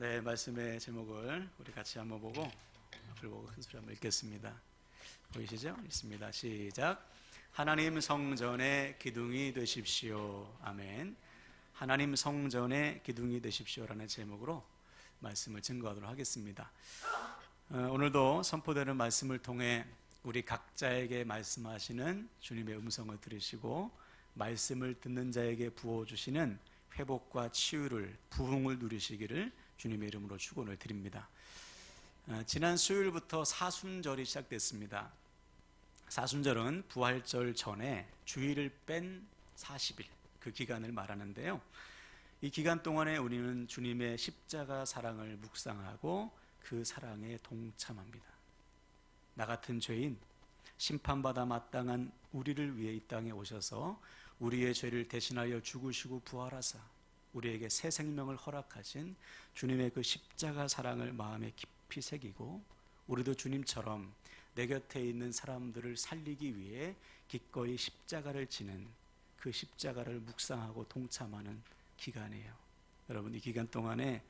네, 말씀의 제목을 우리 같이 한번 보고 앞을 보고 큰 소리 한번 읽겠습니다. 보이시죠? 읽습니다. 시작. 하나님 성전의 기둥이 되십시오. 아멘. 하나님 성전의 기둥이 되십시오라는 제목으로 말씀을 증거하도록 하겠습니다. 어, 오늘도 선포되는 말씀을 통해 우리 각자에게 말씀하시는 주님의 음성을 들으시고 말씀을 듣는 자에게 부어 주시는 회복과 치유를 부흥을 누리시기를 주님의 이름으로 축원을 드립니다. 어, 지난 수요일부터 사순절이 시작됐습니다. 사순절은 부활절 전에 주일을 뺀 40일 그 기간을 말하는데요. 이 기간 동안에 우리는 주님의 십자가 사랑을 묵상하고 그 사랑에 동참합니다. 나 같은 죄인 심판받아 마땅한 우리를 위해 이 땅에 오셔서 우리의 죄를 대신하여 죽으시고 부활하사 우리에게 새 생명을 허락하신 주님의 그 십자가 사랑을 마음에 깊이 새기고 우리도 주님처럼 내 곁에 있는 사람들을 살리기 위해 기꺼이 십자가를 지는 그 십자가를 묵상하고 동참하는 기간이에요. 여러분 이 기간 동안에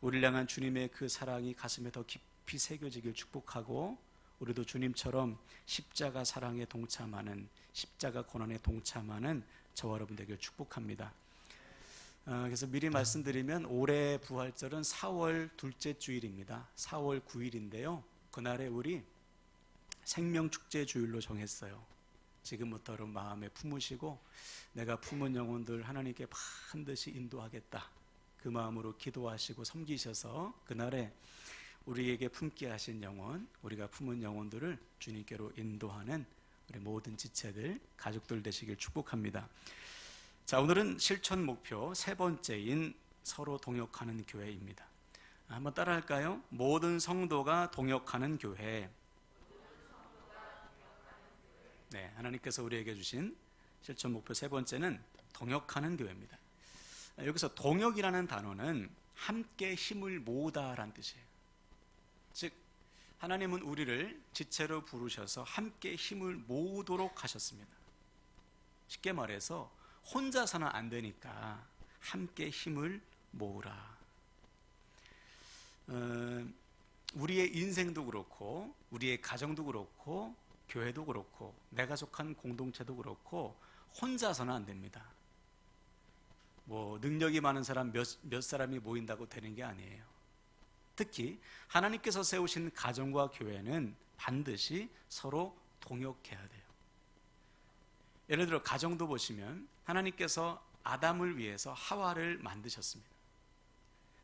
우리를 향한 주님의 그 사랑이 가슴에 더 깊이 새겨지길 축복하고 우리도 주님처럼 십자가 사랑에 동참하는 십자가 고난에 동참하는 저와 여러분 되길 축복합니다. 어, 그래서 미리 말씀드리면 올해 부활절은 4월 둘째 주일입니다. 4월 9일인데요. 그날에 우리 생명축제 주일로 정했어요. 지금부터 여러분 마음에 품으시고 내가 품은 영혼들 하나님께 반드시 인도하겠다. 그 마음으로 기도하시고 섬기셔서 그날에 우리에게 품게 하신 영혼, 우리가 품은 영혼들을 주님께로 인도하는 우리 모든 지체들, 가족들 되시길 축복합니다. 자, 오늘은 실천 목표 세 번째인 서로 동역하는 교회입니다. 한번 따라 할까요? 모든 성도가 동역하는 교회. 네, 하나님께서 우리에게 주신 실천 목표 세 번째는 동역하는 교회입니다. 여기서 동역이라는 단어는 함께 힘을 모으다라는 뜻이에요. 즉 하나님은 우리를 지체로 부르셔서 함께 힘을 모으도록 하셨습니다. 쉽게 말해서 혼자서는 안 되니까 함께 힘을 모으라. 어, 우리의 인생도 그렇고 우리의 가정도 그렇고 교회도 그렇고 내가 속한 공동체도 그렇고 혼자서는 안 됩니다. 뭐 능력이 많은 사람 몇, 몇 사람이 모인다고 되는 게 아니에요. 특히 하나님께서 세우신 가정과 교회는 반드시 서로 동역해야 돼요. 예를 들어 가정도 보시면 하나님께서 아담을 위해서 하와를 만드셨습니다.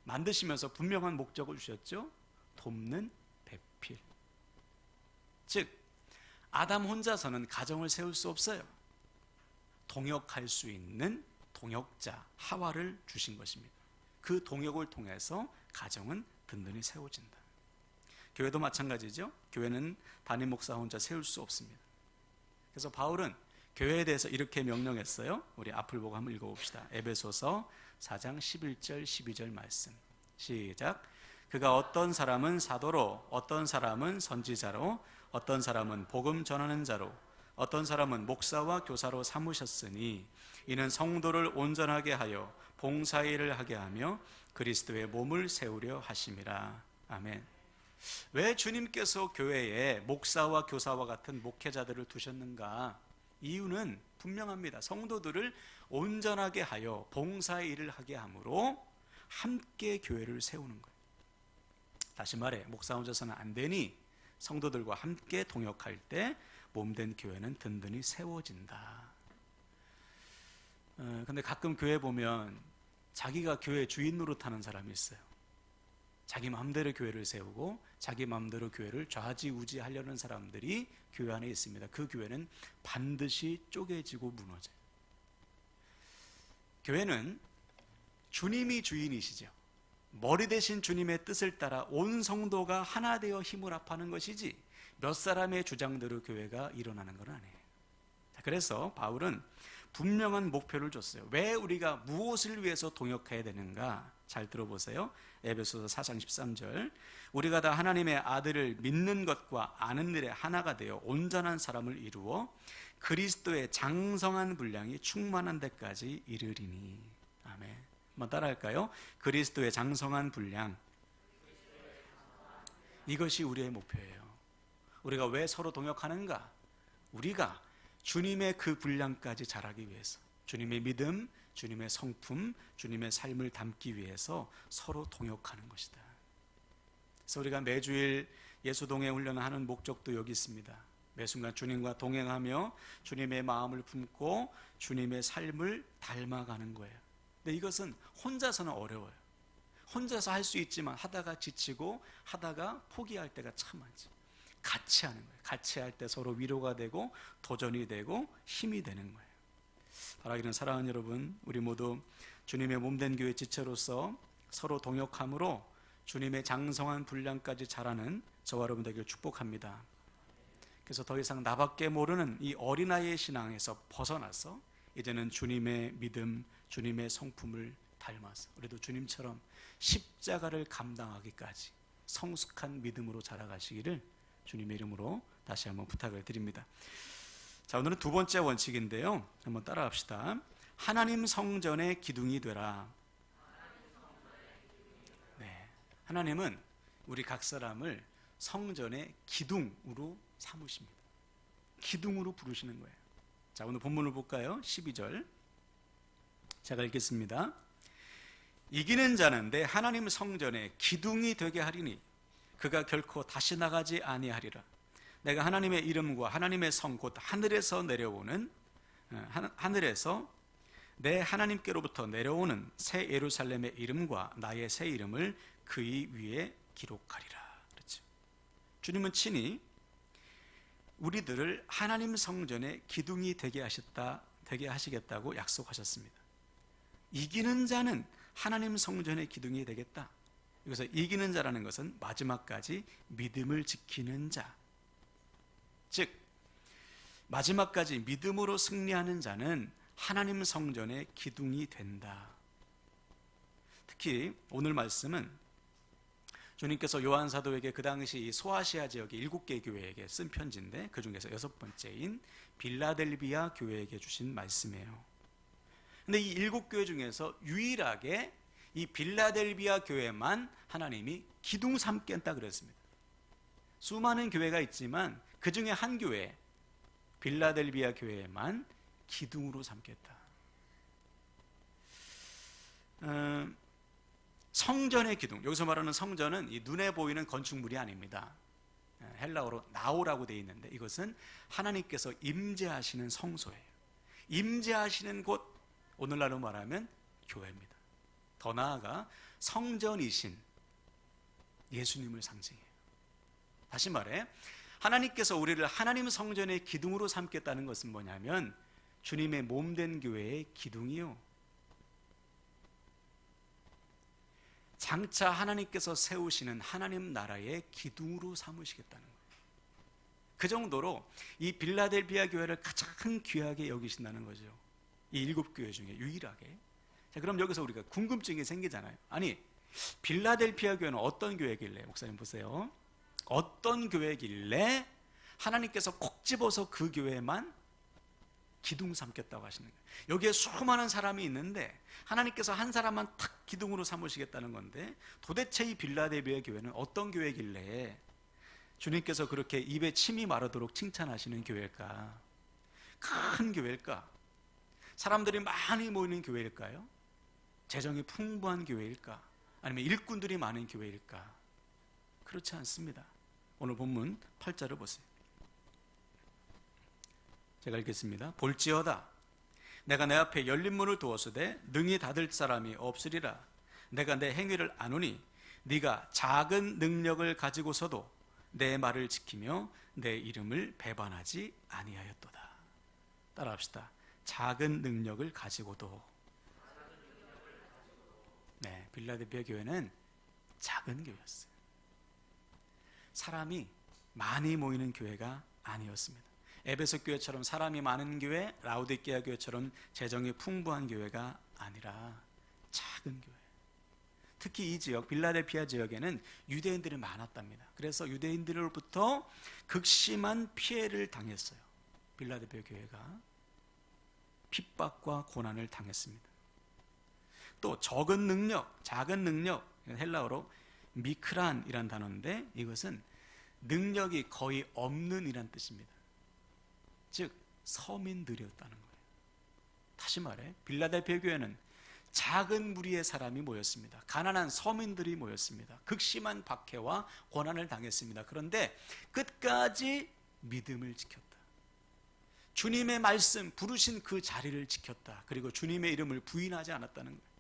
만드시면서 분명한 목적을 주셨죠. 돕는 배필. 즉 아담 혼자서는 가정을 세울 수 없어요. 동역할 수 있는 동역자 하와를 주신 것입니다. 그 동역을 통해서 가정은 든든히 세워진다. 교회도 마찬가지죠. 교회는 담임 목사 혼자 세울 수 없습니다. 그래서 바울은 교회에 대해서 이렇게 명령했어요. 우리 앞을 보고 한번 읽어봅시다. 에베소서 4장 11절 12절 말씀. 시작. 그가 어떤 사람은 사도로, 어떤 사람은 선지자로, 어떤 사람은 복음 전하는 자로, 어떤 사람은 목사와 교사로 삼으셨으니 이는 성도를 온전하게 하여 봉사일을 하게 하며 그리스도의 몸을 세우려 하심이라. 아멘. 왜 주님께서 교회에 목사와 교사와 같은 목회자들을 두셨는가? 이유는 분명합니다. 성도들을 온전하게 하여 봉사의 일을 하게 함으로 함께 교회를 세우는 거예요. 다시 말해, 목사 혼자서는 안 되니 성도들과 함께 동역할 때 몸된 교회는 든든히 세워진다. 어, 근데 가끔 교회 보면 자기가 교회 주인 노릇하는 사람이 있어요. 자기 마음대로 교회를 세우고 자기 마음대로 교회를 좌지우지 하려는 사람들이 교회 안에 있습니다. 그 교회는 반드시 쪼개지고 무너져요. 교회는 주님이 주인이시죠. 머리 대신 주님의 뜻을 따라 온 성도가 하나 되어 힘을 합하는 것이지 몇 사람의 주장대로 교회가 일어나는 건 아니에요. 그래서 바울은 분명한 목표를 줬어요. 왜 우리가 무엇을 위해서 동역해야 되는가? 잘 들어보세요. 에베소서 4장 13절. 우리가 다 하나님의 아들을 믿는 것과 아는 일에 하나가 되어 온전한 사람을 이루어 그리스도의 장성한 분량이 충만한 데까지 이르리니. 아멘. 한번 따라할까요? 그리스도의 장성한 분량, 이것이 우리의 목표예요. 우리가 왜 서로 동역하는가? 우리가 주님의 그 분량까지 자라기 위해서 주님의 믿음, 주님의 성품, 주님의 삶을 담기 위해서 서로 동역하는 것이다. 그래서 우리가 매주일 예수 동행 훈련을 하는 목적도 여기 있습니다. 매 순간 주님과 동행하며 주님의 마음을 품고 주님의 삶을 닮아가는 거예요. 근데 이것은 혼자서는 어려워요. 혼자서 할 수 있지만 하다가 지치고 하다가 포기할 때가 참 많지. 같이 하는 거예요. 같이 할 때 서로 위로가 되고 도전이 되고 힘이 되는 거예요. 바라기는 사랑하는 여러분, 우리 모두 주님의 몸된 교회 지체로서 서로 동역함으로 주님의 장성한 분량까지 자라는 저와 여러분 되길 축복합니다. 그래서 더 이상 나밖에 모르는 이 어린아이의 신앙에서 벗어나서 이제는 주님의 믿음, 주님의 성품을 닮아서 우리도 주님처럼 십자가를 감당하기까지 성숙한 믿음으로 자라가시기를 주님의 이름으로 다시 한번 부탁을 드립니다. 자, 오늘은 두 번째 원칙인데요. 한번 따라합시다. 하나님 성전의 기둥이 되라. 네. 하나님은 우리 각 사람을 성전의 기둥으로 삼으십니다. 기둥으로 부르시는 거예요. 자, 오늘 본문을 볼까요? 12절. 제가 읽겠습니다. 이기는 자는 내 하나님 성전의 기둥이 되게 하리니 그가 결코 다시 나가지 아니하리라. 내가 하나님의 이름과 하나님의 성 곧 하늘에서 내려오는 어, 하늘에서 내 하나님께로부터 내려오는 새 예루살렘의 이름과 나의 새 이름을 그의 위에 기록하리라. 그렇죠. 주님은 친히 우리들을 하나님 성전의 기둥이 되게 하셨다, 되게 하시겠다고 약속하셨습니다. 이기는 자는 하나님 성전의 기둥이 되겠다. 여기서 이기는 자라는 것은 마지막까지 믿음을 지키는 자. 즉, 마지막까지 믿음으로 승리하는 자는 하나님 성전의 기둥이 된다. 특히 오늘 말씀은 주님께서 요한 사도에게 그 당시 소아시아 지역의 일곱 개 교회에게 쓴 편지인데 그 중에서 여섯 번째인 빌라델비아 교회에게 주신 말씀이에요. 근데 이 일곱 교회 중에서 유일하게 이 빌라델비아 교회만 하나님이 기둥 삼겠다 그랬습니다. 수많은 교회가 있지만 그 중에 한 교회 빌라델비아 교회만 기둥으로 삼겠다. 음, 성전의 기둥. 여기서 말하는 성전은 이 눈에 보이는 건축물이 아닙니다. 예, 헬라어로 나오라고 되어 있는데 이것은 하나님께서 임재하시는 성소예요. 임재하시는 곳 오늘날로 말하면 교회입니다. 더 나아가 성전이신 예수님을 상징해요. 다시 말해 하나님께서 우리를 하나님 성전의 기둥으로 삼겠다는 것은 뭐냐면 주님의 몸 된 교회의 기둥이요. 장차 하나님께서 세우시는 하나님 나라의 기둥으로 삼으시겠다는. 그 정도로 이 빌라델비아 교회를 가장 귀하게 여기신다는 거죠. 이 일곱 교회 중에 유일하게. 자, 그럼 여기서 우리가 궁금증이 생기잖아요. 아니, 빌라델피아 교회는 어떤 교회길래? 목사님 보세요. 어떤 교회길래 하나님께서 콕 집어서 그 교회만 기둥 삼겠다고 하시는 거예요. 여기에 수많은 사람이 있는데 하나님께서 한 사람만 탁 기둥으로 삼으시겠다는 건데 도대체 이 빌라데비의 교회는 어떤 교회길래 주님께서 그렇게 입에 침이 마르도록 칭찬하시는 교회일까? 큰 교회일까? 사람들이 많이 모이는 교회일까요? 재정이 풍부한 교회일까? 아니면 일꾼들이 많은 교회일까? 그렇지 않습니다. 오늘 본문 8절을 보세요. 제가 읽겠습니다. 볼지어다. 내가 내 앞에 열린 문을 두었으되 능히 닫을 사람이 없으리라. 내가 내 행위를 아노니 네가 작은 능력을 가지고서도 내 말을 지키며 내 이름을 배반하지 아니하였도다. 따라합시다. 작은 능력을 가지고도 네, 빌라델비아 교회는 작은 교회였어요. 사람이 많이 모이는 교회가 아니었습니다. 에베소 교회처럼 사람이 많은 교회, 라우디게아 교회처럼 재정이 풍부한 교회가 아니라 작은 교회. 특히 이 지역 빌라델피아 지역에는 유대인들이 많았답니다. 그래서 유대인들로부터 극심한 피해를 당했어요. 빌라델피아 교회가 핍박과 고난을 당했습니다. 또 적은 능력, 작은 능력, 헬라어로 미크란이란 단어인데 이것은 능력이 거의 없는 이란 뜻입니다. 즉 서민들이었다는 거예요. 다시 말해 빌라델피아 교회는 작은 무리의 사람이 모였습니다. 가난한 서민들이 모였습니다. 극심한 박해와 고난을 당했습니다. 그런데 끝까지 믿음을 지켰다. 주님의 말씀, 부르신 그 자리를 지켰다. 그리고 주님의 이름을 부인하지 않았다는 거예요.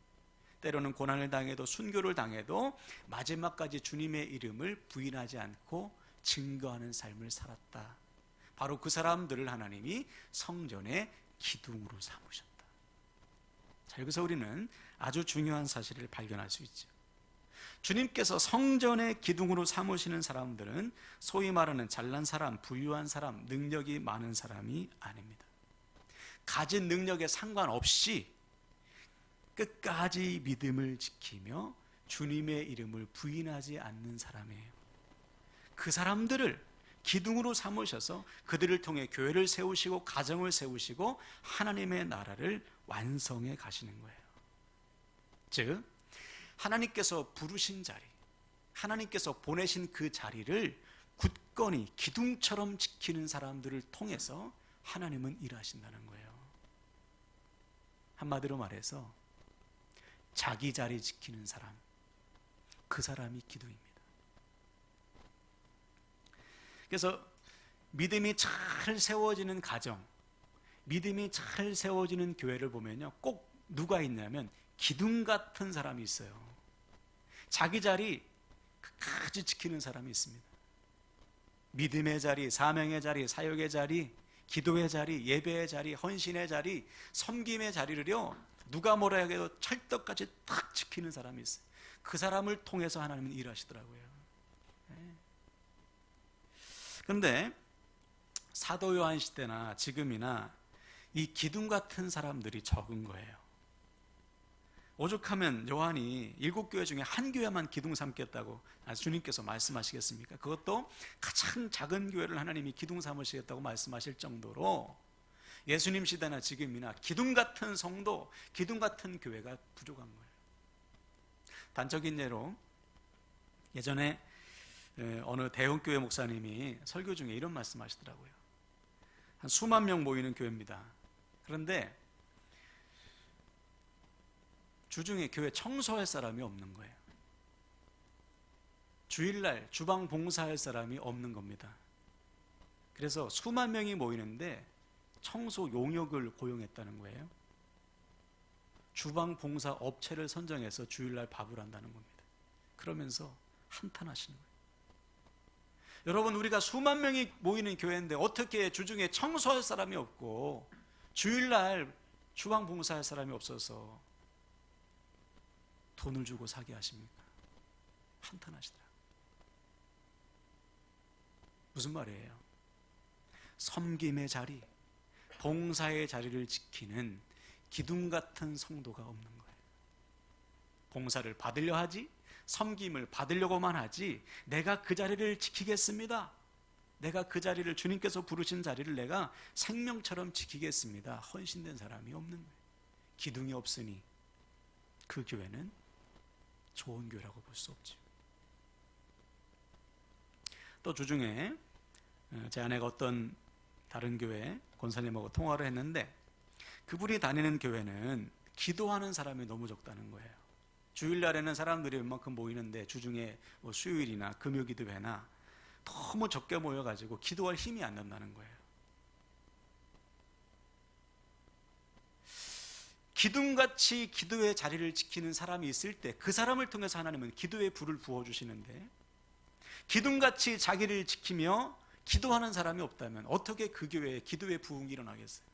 때로는 고난을 당해도 순교를 당해도 마지막까지 주님의 이름을 부인하지 않고 증거하는 삶을 살았다. 바로 그 사람들을 하나님이 성전의 기둥으로 삼으셨다. 자, 여기서 우리는 아주 중요한 사실을 발견할 수 있죠. 주님께서 성전의 기둥으로 삼으시는 사람들은 소위 말하는 잘난 사람, 부유한 사람, 능력이 많은 사람이 아닙니다. 가진 능력에 상관없이 끝까지 믿음을 지키며 주님의 이름을 부인하지 않는 사람이에요. 그 사람들을 기둥으로 삼으셔서 그들을 통해 교회를 세우시고 가정을 세우시고 하나님의 나라를 완성해 가시는 거예요. 즉 하나님께서 부르신 자리, 하나님께서 보내신 그 자리를 굳건히 기둥처럼 지키는 사람들을 통해서 하나님은 일하신다는 거예요. 한마디로 말해서 자기 자리 지키는 사람, 그 사람이 기둥입니다. 그래서 믿음이 잘 세워지는 가정, 믿음이 잘 세워지는 교회를 보면요. 꼭 누가 있냐면 기둥 같은 사람이 있어요. 자기 자리 끝까지 지키는 사람이 있습니다. 믿음의 자리, 사명의 자리, 사역의 자리, 기도의 자리, 예배의 자리, 헌신의 자리, 섬김의 자리를요. 누가 뭐라 해도 찰떡같이 딱 지키는 사람이 있어요. 그 사람을 통해서 하나님은 일하시더라고요. 그런데 사도 요한 시대나 지금이나 이 기둥 같은 사람들이 적은 거예요. 오죽하면 요한이 일곱 교회 중에 한 교회만 기둥 삼겠다고 주님께서 말씀하시겠습니까? 그것도 가장 작은 교회를 하나님이 기둥 삼으시겠다고 말씀하실 정도로 예수님 시대나 지금이나 기둥 같은 성도, 기둥 같은 교회가 부족한 거예요. 단적인 예로 예전에 어느 대형 교회 목사님이 설교 중에 이런 말씀 하시더라고요. 한 수만 명 모이는 교회입니다. 그런데 주중에 교회 청소할 사람이 없는 거예요. 주일날 주방 봉사할 사람이 없는 겁니다. 그래서 수만 명이 모이는데 청소 용역을 고용했다는 거예요. 주방 봉사 업체를 선정해서 주일날 밥을 한다는 겁니다. 그러면서 한탄하시는 거예요. 여러분 우리가 수만 명이 모이는 교회인데 어떻게 주중에 청소할 사람이 없고 주일날 주방 봉사할 사람이 없어서 돈을 주고 사게 하십니까? 한탄하시더라. 무슨 말이에요? 섬김의 자리, 봉사의 자리를 지키는 기둥 같은 성도가 없는 거예요. 봉사를 받으려 하지, 섬김을 받으려고만 하지, 내가 그 자리를 지키겠습니다. 내가 그 자리를 주님께서 부르신 자리를 내가 생명처럼 지키겠습니다. 헌신된 사람이 없는 거예요. 기둥이 없으니 그 교회는 좋은 교회라고 볼 수 없죠. 또 주중에 어, 제 아내가 어떤 다른 교회 권사님하고 통화를 했는데 그분이 다니는 교회는 기도하는 사람이 너무 적다는 거예요. 주일날에는 사람들이 웬만큼 모이는데 주중에 뭐 수요일이나 금요기도회나 너무 적게 모여가지고 기도할 힘이 안 난다는 거예요. 기둥같이 기도의 자리를 지키는 사람이 있을 때 그 사람을 통해서 하나님은 기도의 불을 부어주시는데 기둥같이 자기를 지키며 기도하는 사람이 없다면 어떻게 그 교회에 기도의 부흥이 일어나겠어요?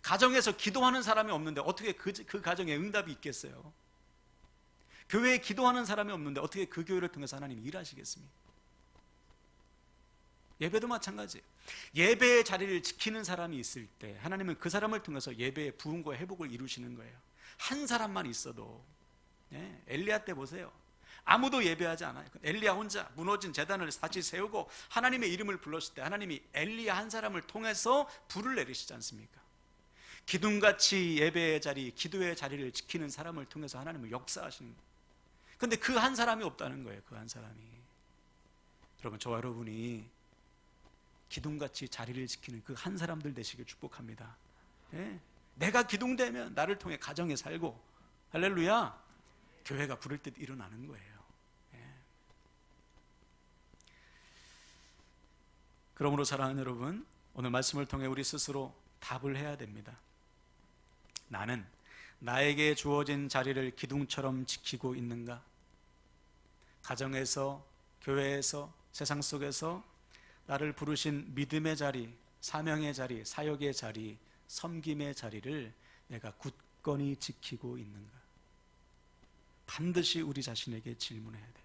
가정에서 기도하는 사람이 없는데 어떻게 그, 그 가정에 응답이 있겠어요? 교회에 기도하는 사람이 없는데 어떻게 그 교회를 통해서 하나님이 일하시겠습니까? 예배도 마찬가지예요. 예배의 자리를 지키는 사람이 있을 때 하나님은 그 사람을 통해서 예배의 부흥과 회복을 이루시는 거예요. 한 사람만 있어도 네, 엘리야 때 보세요. 아무도 예배하지 않아요. 엘리야 혼자 무너진 재단을 다시 세우고 하나님의 이름을 불렀을 때 하나님이 엘리야 한 사람을 통해서 불을 내리시지 않습니까? 기둥같이 예배의 자리, 기도의 자리를 지키는 사람을 통해서 하나님을 역사하시는 거예요. 근데 그 한 사람이 없다는 거예요. 그 한 사람이. 여러분, 저와 여러분이 기둥같이 자리를 지키는 그 한 사람들 되시길 축복합니다. 예? 내가 기둥되면 나를 통해 가정에 살고 할렐루야 교회가 부를 듯 일어나는 거예요. 예. 그러므로 사랑하는 여러분 오늘 말씀을 통해 우리 스스로 답을 해야 됩니다. 나는 나에게 주어진 자리를 기둥처럼 지키고 있는가? 가정에서, 교회에서, 세상 속에서 나를 부르신 믿음의 자리, 사명의 자리, 사역의 자리, 섬김의 자리를 내가 굳건히 지키고 있는가? 반드시 우리 자신에게 질문해야 돼요.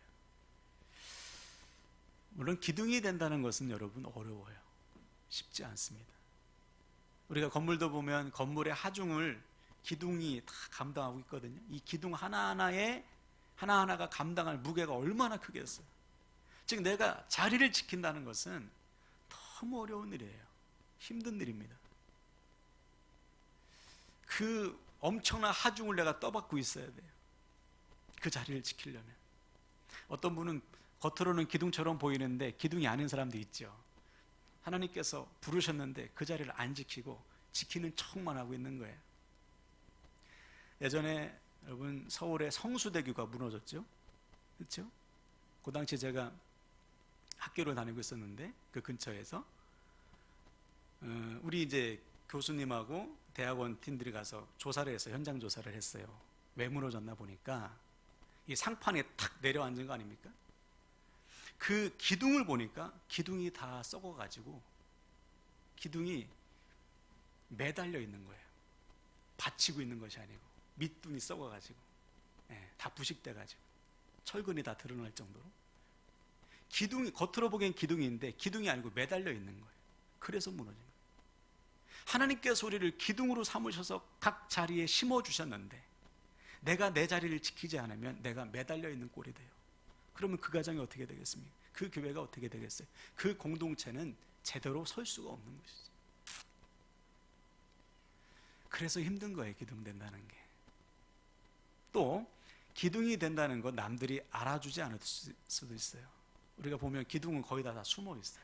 물론 기둥이 된다는 것은 여러분 어려워요. 쉽지 않습니다. 우리가 건물도 보면 건물의 하중을 기둥이 다 감당하고 있거든요. 이 기둥 하나하나에 하나하나가 감당할 무게가 얼마나 크겠어요. 즉 내가 자리를 지킨다는 것은 너무 어려운 일이에요. 힘든 일입니다. 그 엄청난 하중을 내가 떠받고 있어야 돼요. 그 자리를 지키려면. 어떤 분은 겉으로는 기둥처럼 보이는데 기둥이 아닌 사람도 있죠. 하나님께서 부르셨는데 그 자리를 안 지키고 지키는 척만 하고 있는 거예요. 예전에 여러분 서울의 성수대교가 무너졌죠. 그렇죠? 그 당시 제가 학교를 다니고 있었는데 그 근처에서 어, 우리 이제 교수님하고 대학원 팀들이 가서 조사를 해서 현장 조사를 했어요. 왜 무너졌나 보니까 이 상판에 탁 내려앉은 거 아닙니까? 그 기둥을 보니까 기둥이 다 썩어가지고 기둥이 매달려 있는 거예요. 받치고 있는 것이 아니고 밑둥이 썩어가지고 예, 다 부식돼가지고 철근이 다 드러날 정도로 기둥이 겉으로 보기엔 기둥인데 기둥이 아니고 매달려 있는 거예요. 그래서 무너진 거예요. 하나님께서 우리를 기둥으로 삼으셔서 각 자리에 심어 주셨는데 내가 내 자리를 지키지 않으면 내가 매달려 있는 꼴이 돼요. 그러면 그 가정이 어떻게 되겠습니까? 그 교회가 어떻게 되겠어요? 그 공동체는 제대로 설 수가 없는 것이죠. 그래서 힘든 거예요, 기둥된다는 게. 또, 기둥이 된다는 건 남들이 알아주지 않을 수도 있어요. 우리가 보면 기둥은 거의 다, 다 숨어 있어요.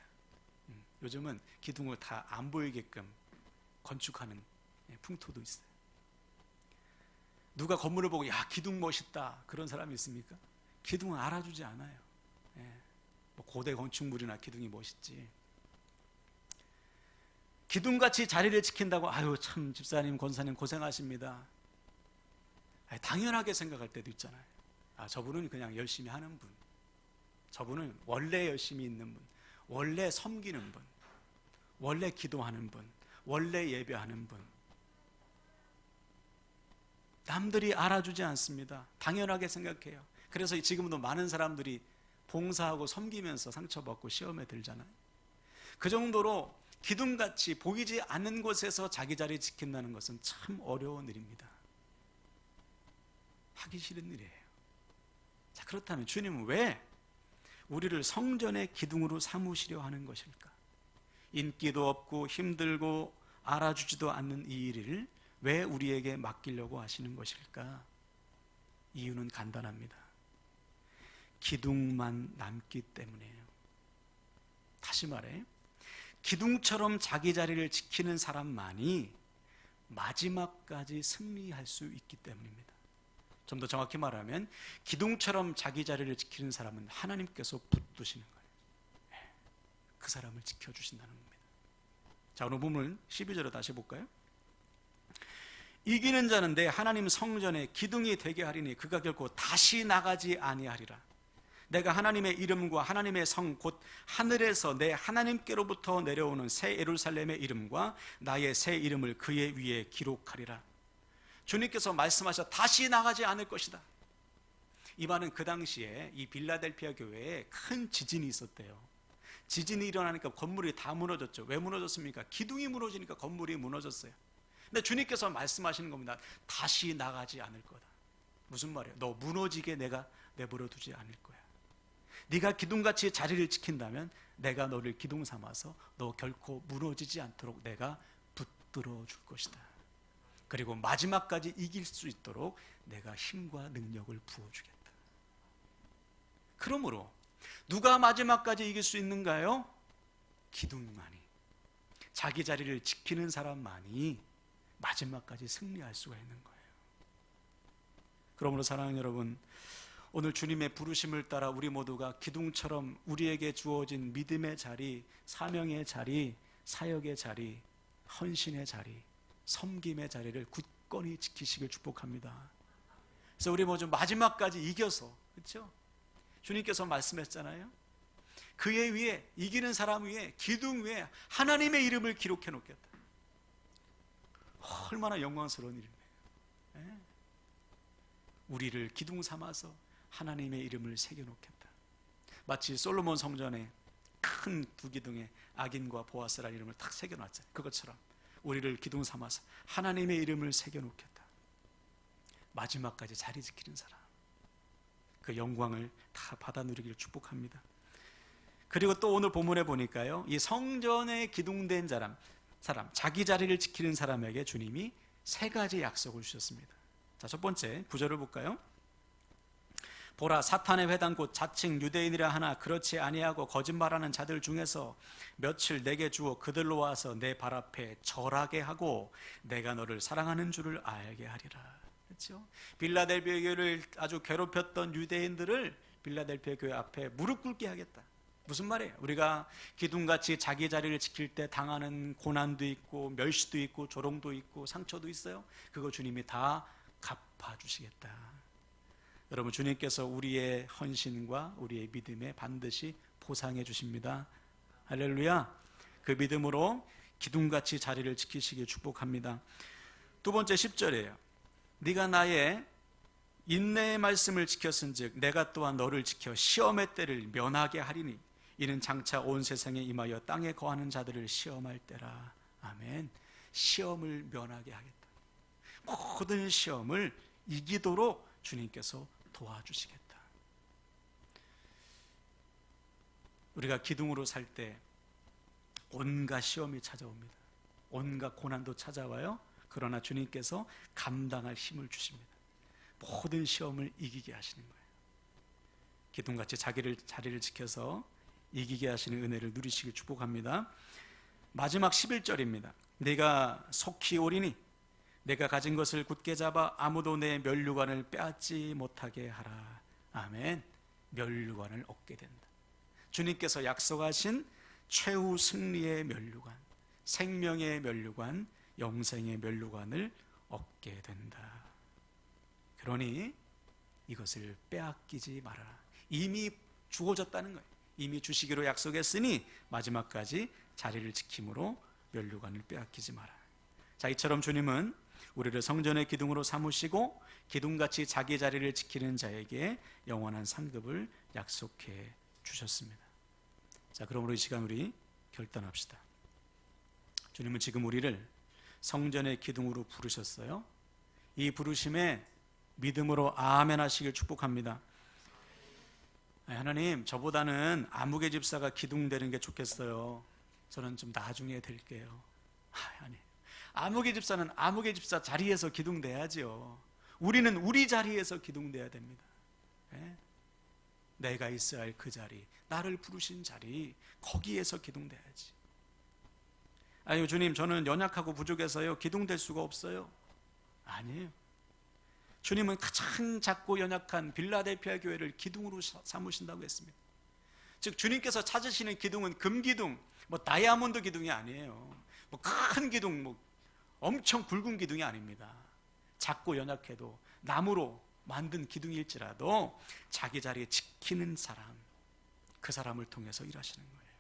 음, 요즘은 기둥을 다 안 보이게끔 건축하는 예, 풍토도 있어요. 누가 건물을 보고 야 기둥 멋있다 그런 사람이 있습니까? 기둥은 알아주지 않아요. 예. 뭐 고대 건축물이나 기둥이 멋있지. 기둥같이 자리를 지킨다고 아유 참 집사님 권사님 고생하십니다. 아니, 당연하게 생각할 때도 있잖아요. 아 저분은 그냥 열심히 하는 분. 저분은 원래 열심히 있는 분. 원래 섬기는 분. 원래 기도하는 분. 원래 예배하는 분. 남들이 알아주지 않습니다. 당연하게 생각해요. 그래서 지금도 많은 사람들이 봉사하고 섬기면서 상처받고 시험에 들잖아요. 그 정도로 기둥같이 보이지 않는 곳에서 자기 자리 지킨다는 것은 참 어려운 일입니다. 하기 싫은 일이에요. 자, 그렇다면 주님은 왜 우리를 성전의 기둥으로 삼으시려 하는 것일까? 인기도 없고 힘들고 알아주지도 않는 이 일을 왜 우리에게 맡기려고 하시는 것일까? 이유는 간단합니다. 기둥만 남기 때문이에요. 다시 말해, 기둥처럼 자기 자리를 지키는 사람만이 마지막까지 승리할 수 있기 때문입니다. 좀 더 정확히 말하면, 기둥처럼 자기 자리를 지키는 사람은 하나님께서 붙드시는 거예요. 예, 그 사람을 지켜주신다는 겁니다. 자, 오늘 부분 12절을 다시 볼까요? 이기는 자는 내 하나님 성전에 기둥이 되게 하리니 그가 결코 다시 나가지 아니하리라. 내가 하나님의 이름과 하나님의 성 곧 하늘에서 내 하나님께로부터 내려오는 새 예루살렘의 이름과 나의 새 이름을 그의 위에 기록하리라. 주님께서 말씀하셔 다시 나가지 않을 것이다. 이 말은 그 당시에 이 빌라델피아 교회에 큰 지진이 있었대요. 지진이 일어나니까 건물이 다 무너졌죠. 왜 무너졌습니까? 기둥이 무너지니까 건물이 무너졌어요. 근데 주님께서 말씀하시는 겁니다. 다시 나가지 않을 거다. 무슨 말이에요? 너 무너지게 내가 내버려 두지 않을 거야. 네가 기둥같이 자리를 지킨다면 내가 너를 기둥 삼아서 너 결코 무너지지 않도록 내가 붙들어 줄 것이다. 그리고 마지막까지 이길 수 있도록 내가 힘과 능력을 부어 주겠다. 그러므로 누가 마지막까지 이길 수 있는가요? 기둥만이 자기 자리를 지키는 사람만이 마지막까지 승리할 수가 있는 거예요. 그러므로 사랑하는 여러분, 오늘 주님의 부르심을 따라 우리 모두가 기둥처럼 우리에게 주어진 믿음의 자리, 사명의 자리, 사역의 자리, 헌신의 자리, 섬김의 자리를 굳건히 지키시길 축복합니다. 그래서 우리 모두 마지막까지 이겨서 그렇죠? 주님께서 말씀했잖아요. 그의 위에 이기는 사람 위에 기둥 위에 하나님의 이름을 기록해 놓겠다. 얼마나 영광스러운 일이에요. 예? 우리를 기둥 삼아서 하나님의 이름을 새겨 놓겠다. 마치 솔로몬 성전에 큰 두 기둥에 악인과 보아스라는 이름을 딱 새겨 놨잖아요. 그것처럼 우리를 기둥 삼아서 하나님의 이름을 새겨 놓겠다. 마지막까지 자리 지키는 사람. 그 영광을 다 받아 누리기를 축복합니다. 그리고 또 오늘 본문에 보니까요. 이 성전에 기둥된 사람, 사람, 자기 자리를 지키는 사람에게 주님이 세 가지 약속을 주셨습니다. 자, 첫 번째 구절을 볼까요? 보라 사탄의 회당 곧 자칭 유대인이라 하나 그렇지 아니하고 거짓말하는 자들 중에서 며칠 내게 주어 그들로 와서 내 발 앞에 절하게 하고 내가 너를 사랑하는 줄을 알게 하리라. 그렇죠? 빌라델비아 교회를 아주 괴롭혔던 유대인들을 빌라델비아 교회 앞에 무릎 꿇게 하겠다. 무슨 말이에요? 우리가 기둥같이 자기 자리를 지킬 때 당하는 고난도 있고 멸시도 있고 조롱도 있고 상처도 있어요. 그거 주님이 다 갚아 주시겠다. 여러분 주님께서 우리의 헌신과 우리의 믿음에 반드시 보상해 주십니다. 할렐루야. 그 믿음으로 기둥같이 자리를 지키시길 축복합니다. 두 번째 10절이에요. 네가 나의 인내의 말씀을 지켰은즉 내가 또한 너를 지켜 시험의 때를 면하게 하리니 이는 장차 온 세상에 임하여 땅에 거하는 자들을 시험할 때라. 아멘. 시험을 면하게 하겠다. 모든 시험을 이기도록 주님께서 도와주시겠다. 우리가 기둥으로 살 때 온갖 시험이 찾아옵니다. 온갖 고난도 찾아와요. 그러나 주님께서 감당할 힘을 주십니다. 모든 시험을 이기게 하시는 거예요. 기둥같이 자기를 자리를 지켜서 이기게 하시는 은혜를 누리시길 축복합니다. 마지막 11절입니다. 내가 속히 오리니 내가 가진 것을 굳게 잡아 아무도 내 멸류관을 빼앗지 못하게 하라. 아멘. 멸류관을 얻게 된다. 주님께서 약속하신 최후 승리의 멸류관, 생명의 멸류관, 영생의 멸류관을 얻게 된다. 그러니 이것을 빼앗기지 말아라. 이미 주어졌다는 거예요. 이미 주시기로 약속했으니 마지막까지 자리를 지킴으로 멸류관을 빼앗기지 마라. 자, 이처럼 주님은 우리를 성전의 기둥으로 삼으시고 기둥같이 자기 자리를 지키는 자에게 영원한 상급을 약속해 주셨습니다. 자, 그러므로 이 시간 우리 결단합시다. 주님은 지금 우리를 성전의 기둥으로 부르셨어요. 이 부르심에 믿음으로 아멘 하시길 축복합니다. 하나님, 저보다는 아무개 집사가 기둥 되는 게 좋겠어요. 저는 좀 나중에 될게요. 아니, 아무개 집사는 아무개 집사 자리에서 기둥돼야지요. 우리는 우리 자리에서 기둥돼야 됩니다. 네? 내가 있어야 할 그 자리, 나를 부르신 자리, 거기에서 기둥돼야지. 아유, 주님, 저는 연약하고 부족해서요, 기둥될 수가 없어요. 아니에요. 주님은 가장 작고 연약한 빌라델피아 교회를 기둥으로 삼으신다고 했습니다. 즉, 주님께서 찾으시는 기둥은 금기둥, 뭐 다이아몬드 기둥이 아니에요. 뭐 큰 기둥, 뭐 엄청 굵은 기둥이 아닙니다. 작고 연약해도 나무로 만든 기둥일지라도 자기 자리에 지키는 사람, 그 사람을 통해서 일하시는 거예요.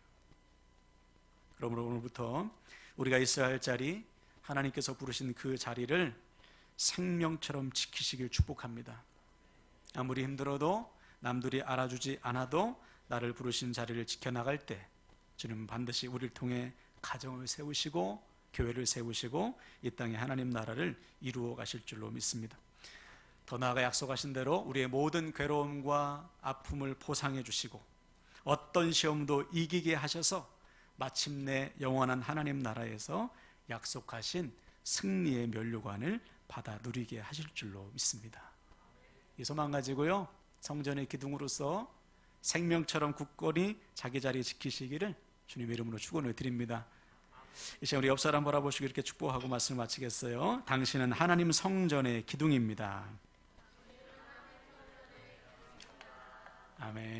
그러므로 오늘부터 우리가 있어야 할 자리, 하나님께서 부르신 그 자리를 생명처럼 지키시길 축복합니다. 아무리 힘들어도 남들이 알아주지 않아도 나를 부르신 자리를 지켜나갈 때 주님은 반드시 우리를 통해 가정을 세우시고 교회를 세우시고 이 땅에 하나님 나라를 이루어 가실 줄로 믿습니다. 더 나아가 약속하신 대로 우리의 모든 괴로움과 아픔을 보상해 주시고 어떤 시험도 이기게 하셔서 마침내 영원한 하나님 나라에서 약속하신 승리의 면류관을 받아 누리게 하실 줄로 믿습니다. 이 소망 가지고요. 성전의 기둥으로서 생명처럼 굳건히 자기 자리 지키시기를 주님 이름으로 축원을 드립니다. 이 시간 우리 옆 사람 바라보시고 이렇게 축복하고 말씀을 마치겠어요. 당신은 하나님 성전의 기둥입니다. 아멘.